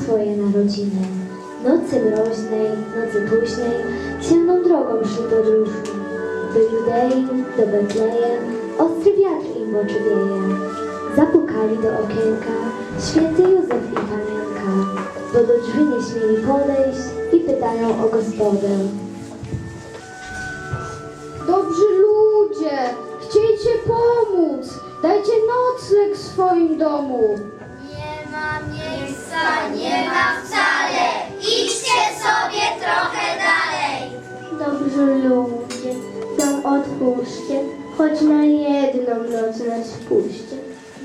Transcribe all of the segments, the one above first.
swoje narodziny. Nocy mroźnej, nocy późnej, ciemną drogą szli podróżni. Do Judei, do Betlejem, ostry wiatr im oczy wieje. Zapukali do okienka święty Józef i panienka, bo do drzwi nie śmieli podejść i pytają o gospodę. Dobrzy ludzie, chciejcie pomóc. Dajcie nocleg w swoim domu. Nie ma miejsca, nie ma wcale. Idźcie sobie trochę dalej. Dobrzy ludzie, dom otwórzcie, choć na jedną noc nas wpuśćcie.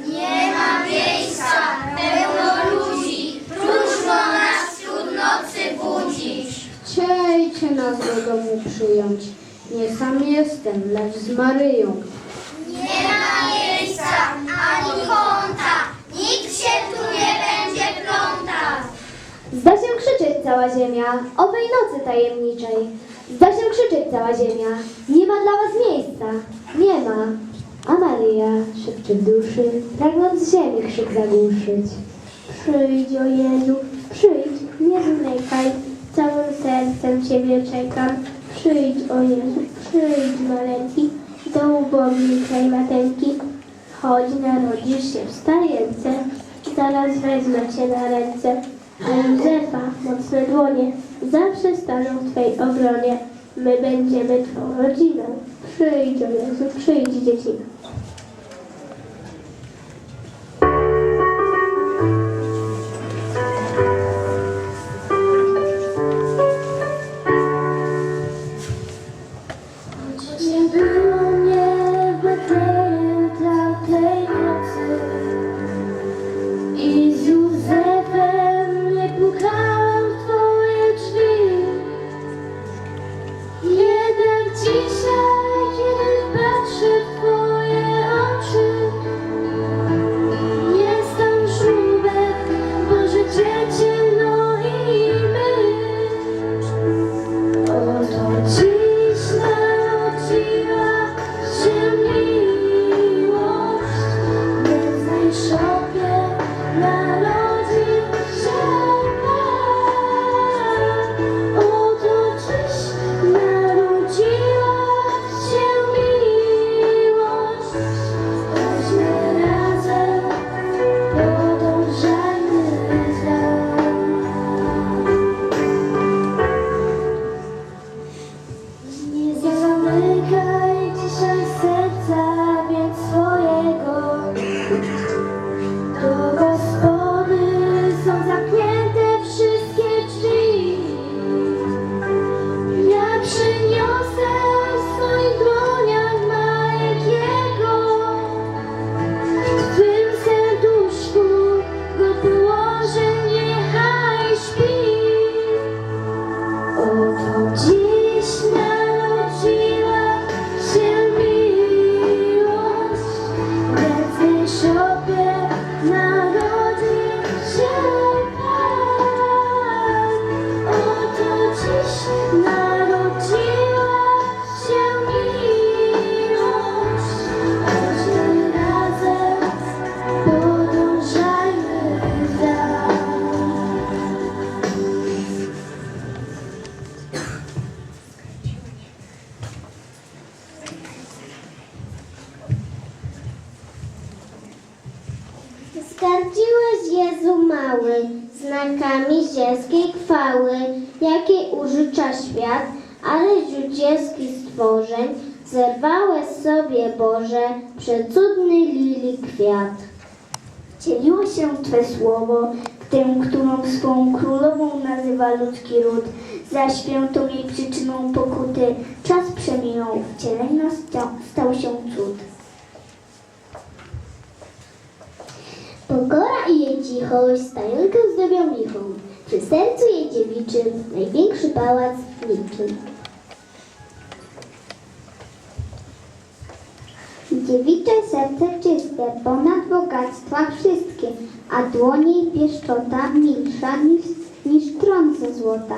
Nie ma miejsca, pełno ludzi. Próżno nas wśród nocy budzisz. Chciejcie nas do domu przyjąć. Nie sam jestem, lecz z Maryją. Nie ma miejsca, ani kąta. Nikt się tu nie będzie plątał. Zda się krzyczeć cała ziemia, owej nocy tajemniczej. Zda się krzyczeć cała ziemia, nie ma dla was miejsca, nie ma. A Maryja szepcze w duszy, pragnąc ziemi krzyk zagłuszyć. Przyjdź, o Jezu, przyjdź, nie zwlekaj, całym sercem Ciebie czekam. Przyjdź, o Jezu, przyjdź, maleńki, do ubogiej kraj mateńki. Chodź, narodzisz się w stajence, zaraz wezmę Cię na ręce. A Józefa, mocne dłonie, zawsze staną w Twej obronie. My będziemy Twą rodziną. Przyjdź, o Jezu, przyjdź, dziecino. Słowo, tym, którą swą królową nazywa ludzki ród, za świętą jej przyczyną pokuty. Czas przeminął, wcielenia sta- stał się cud. Pokora i jej cichość stajenkę zdobią lichą. Przy sercu jej dziewiczym największy pałac liczy. Dziewicze serce czyste, ponad bogactwa wszystkie, a dłonie jej pieszczota milsza niż, niż złota.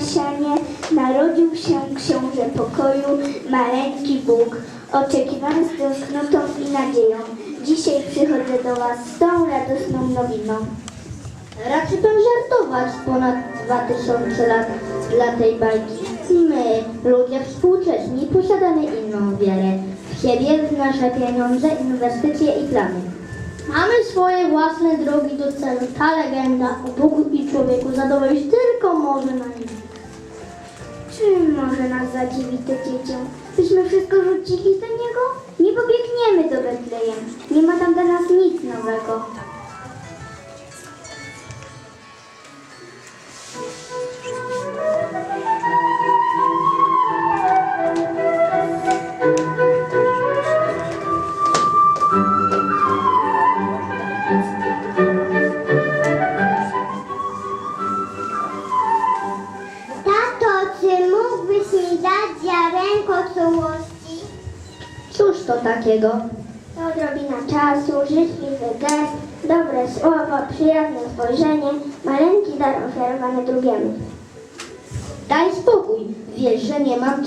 Żłobku na sianie narodził się książę pokoju, maleńki Bóg, oczekiwany z tęsknotą i nadzieją. Dzisiaj przychodzę do Was z tą radosną nowiną. Raczy pan żartować ponad 2000 lat dla tej bajki. My, ludzie współcześni, posiadamy inną wiarę. W siebie, w nasze pieniądze, inwestycje i plany. Mamy swoje własne drogi do celu. Ta legenda o Bogu i człowieku zadowolić tylko może na nim. Czym może nas zadziwić to dziecię? Byśmy wszystko rzucili za niego? Nie pobiegniemy do Betlejem. Nie ma tam dla nas nic nowego.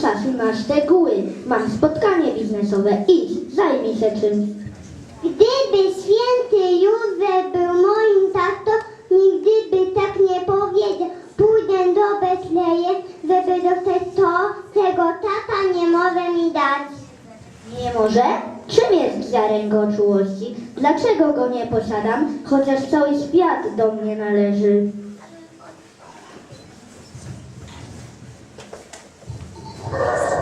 Czasu na szczegóły. Mam spotkanie biznesowe. Idź, zajmij się czymś. Gdyby święty Józef był moim tatą, nigdy by tak nie powiedział. Pójdę do Betlejem, żeby dostać to, czego tata nie może mi dać. Nie może? Czym jest ziarenko czułości? Dlaczego go nie posiadam, chociaż cały świat do mnie należy? Yes.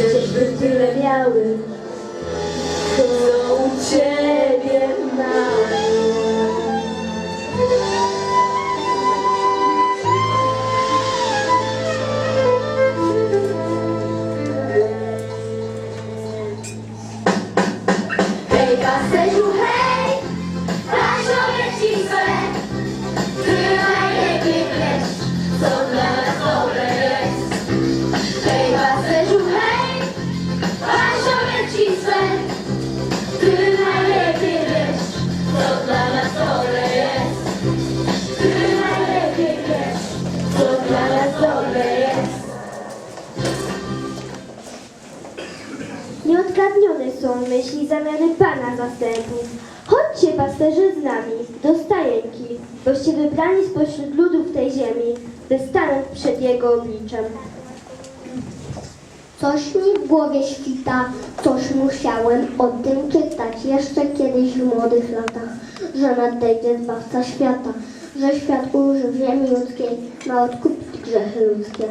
Gdzieżby tyle miały Co u ciebie mają Pana zastępów. Chodźcie, pasterze, z nami, do stajenki, boście wybrani spośród ludów tej ziemi, by stanąć przed Jego obliczem. Coś mi w głowie świta, coś musiałem o tym czytać jeszcze kiedyś w młodych latach, że nadejdzie Zbawca świata, że świat użył ziemi ludzkiej, ma odkupić grzechy ludzkie.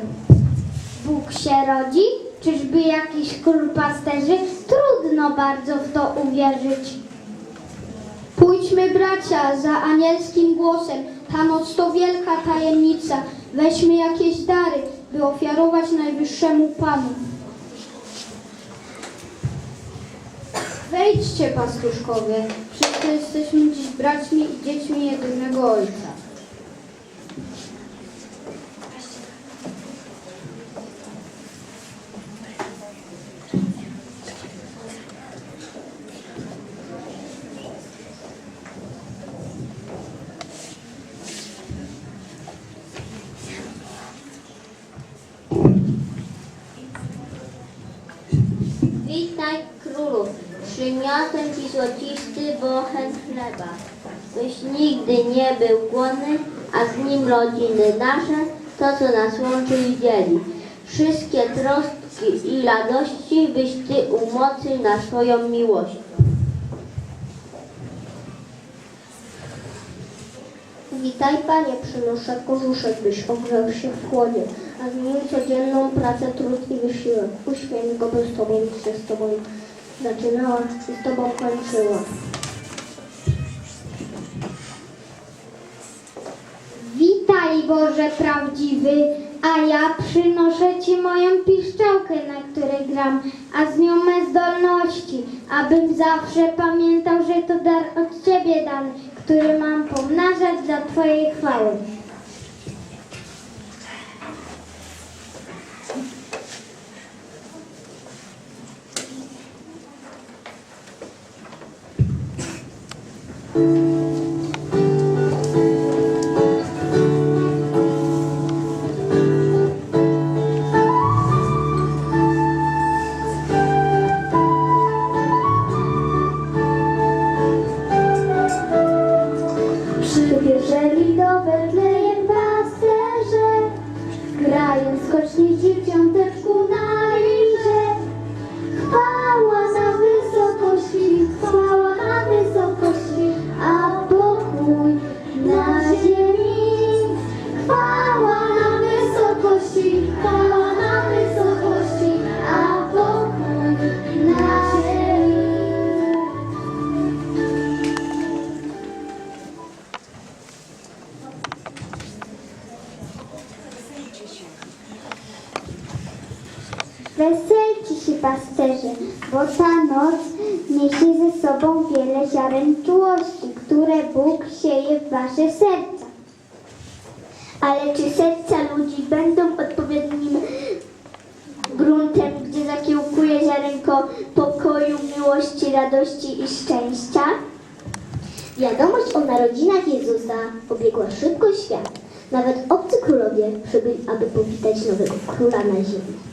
Bóg się rodzi? Czyżby jakiś król pasterzy? Trudno bardzo w to uwierzyć. Pójdźmy bracia za anielskim głosem, ta noc to wielka tajemnica. Weźmy jakieś dary, by ofiarować najwyższemu Panu. Wejdźcie, pastuszkowie. Wszyscy jesteśmy dziś braćmi i dziećmi jedynego Ojca. Witaj królu, przyniosłem ci złocisty bochen chleba, byś nigdy nie był głodny, a z nim rodziny nasze, to co nas łączy i dzieli. Wszystkie troski i radości byś ty umocnił na swoją miłość. Witaj panie, przynoszę kożuszek, byś ogrzał się w chłodzie, a zmienił codzienną pracę, trud i wysiłek. Uśmiech go by z tobą się z tobą zaczynała i z tobą kończyła. Witaj Boże prawdziwy, a ja przynoszę Ci moją piszczałkę, na której gram, a z nią me zdolności, abym zawsze pamiętał, że to dar od Ciebie dany, który mam pomnażać dla Twojej chwały. Weselcie się pasterze, bo ta noc niesie ze sobą wiele ziaren czułości, które Bóg sieje w wasze serca. Ale czy serca ludzi będą odpowiednim gruntem, gdzie zakiełkuje ziarenko pokoju, miłości, radości i szczęścia? Wiadomość o narodzinach Jezusa obiegła szybko świat. Nawet obcy królowie przybyli, aby powitać nowego króla na ziemi.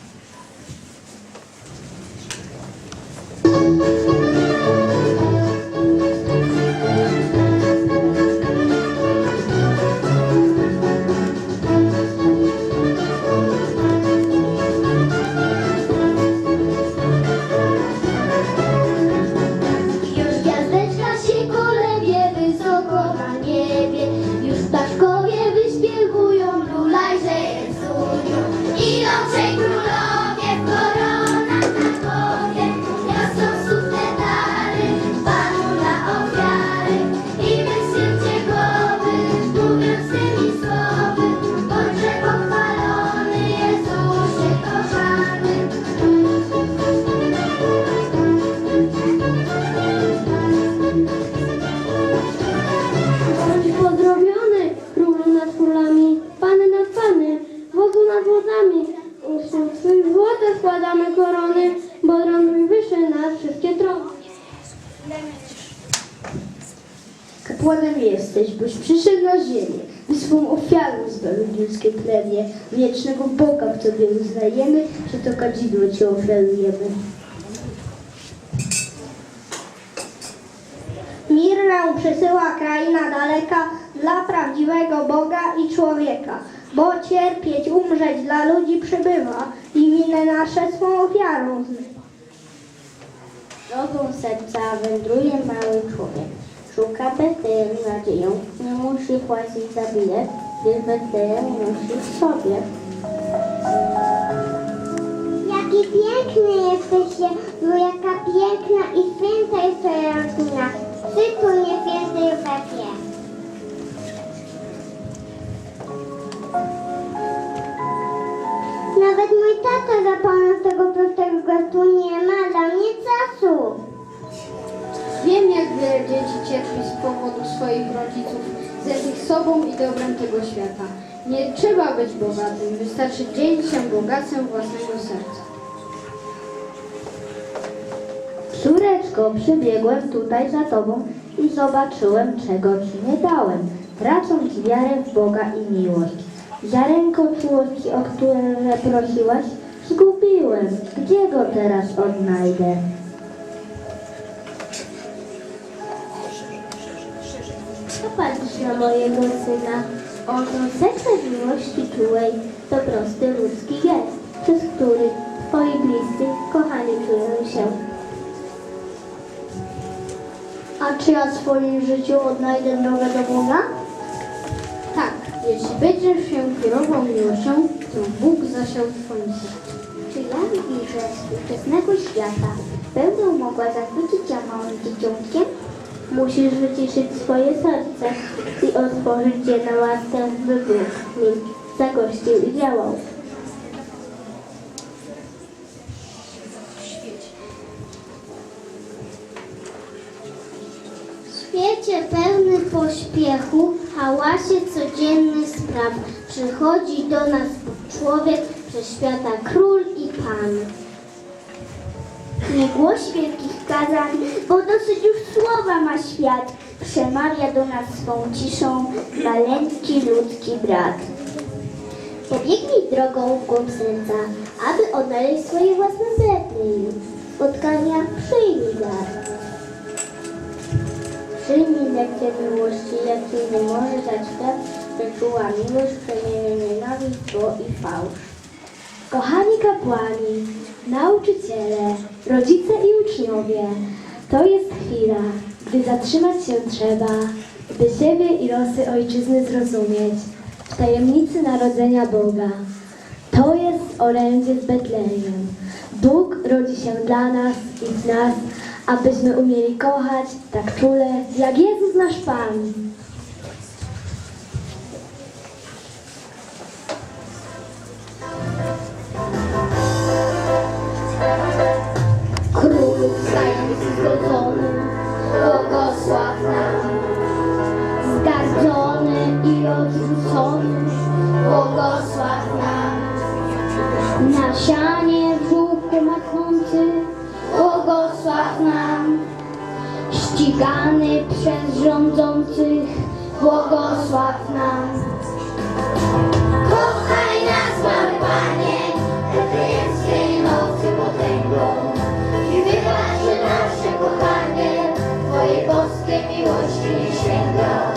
Że to kadzidło Ci ofiarujemy. Mir nam przysyła kraina daleka dla prawdziwego Boga i człowieka, bo cierpieć, umrzeć dla ludzi przybywa i winy nasze swą ofiarą zmywa. Drogą serca wędruje mały człowiek. Szuka Betlejem nadzieją, nie musi płacić za bilet, gdyż Betlejem musi w sobie. Piękny jesteś, bo jaka piękna i święta jest twoja rodzina. Sytuj mnie święty Józefie. Nawet mój tata zapomniał tego prostego gestu, nie ma dla mnie czasu. Wiem, jak wiele dzieci cierpi z powodu swoich rodziców, z jakich sobą i dobrem tego świata. Nie trzeba być bogatym, wystarczy dzielić się bogactwem własnego serca. Córeczko, przybiegłem tutaj za Tobą i zobaczyłem, czego Ci nie dałem. Tracąc wiarę w Boga i miłość. Ziarenko czułości, o które prosiłaś, zgubiłem. Gdzie go teraz odnajdę? Popatrz na mojego syna. Oto serce miłości czułej to prosty ludzki gest, przez który twoi bliscy kochani czują się. A czy ja w swoim życiu odnajdę drogę do Boga? jeśli będziesz się kierował miłością, którą Bóg zasiał w Twoim sercu. Czy ja widzę współczesnego świata będę mogła zachwycić się małym dzieciątkiem? Musisz wyciszyć swoje serce i otworzyć je na łaskę, by Bóg nim zagościł i działał. Świecie pełny pośpiechu, hałasie codziennych spraw, przychodzi do nas człowiek przez świata król i pan. Nie głoś wielkich kazań, bo dosyć już słowa ma świat. Przemawia do nas swą ciszą maleńki ludzki brat. Pobiegnij drogą w głąb serca, aby odnaleźć swoje własne Betlejem. Spotkania przyjmij dar. Przyjmij lekcję miłości, jakiej nie może dać świat, że czuła miłość przemienia nienawiść, zło i fałsz. Kochani kapłani, nauczyciele, rodzice i uczniowie, to jest chwila, gdy zatrzymać się trzeba, by siebie i losy ojczyzny zrozumieć w tajemnicy narodzenia Boga. To jest orędzie z Betlejem. Bóg rodzi się dla nas i w nas, abyśmy umieli kochać tak czule, jak Jezus nasz Pan. Królu zając zgodzony, błogosław nam. I odrzucony, błogosław nam. Nasianie w żółku machnący, Ścigany przez rządzących, błogosław nam. Kochaj nas, mamy Panie, betleemskiej nocy potęgą i wybacz, nasze kochanie Twojej boskiej miłości nie sięga.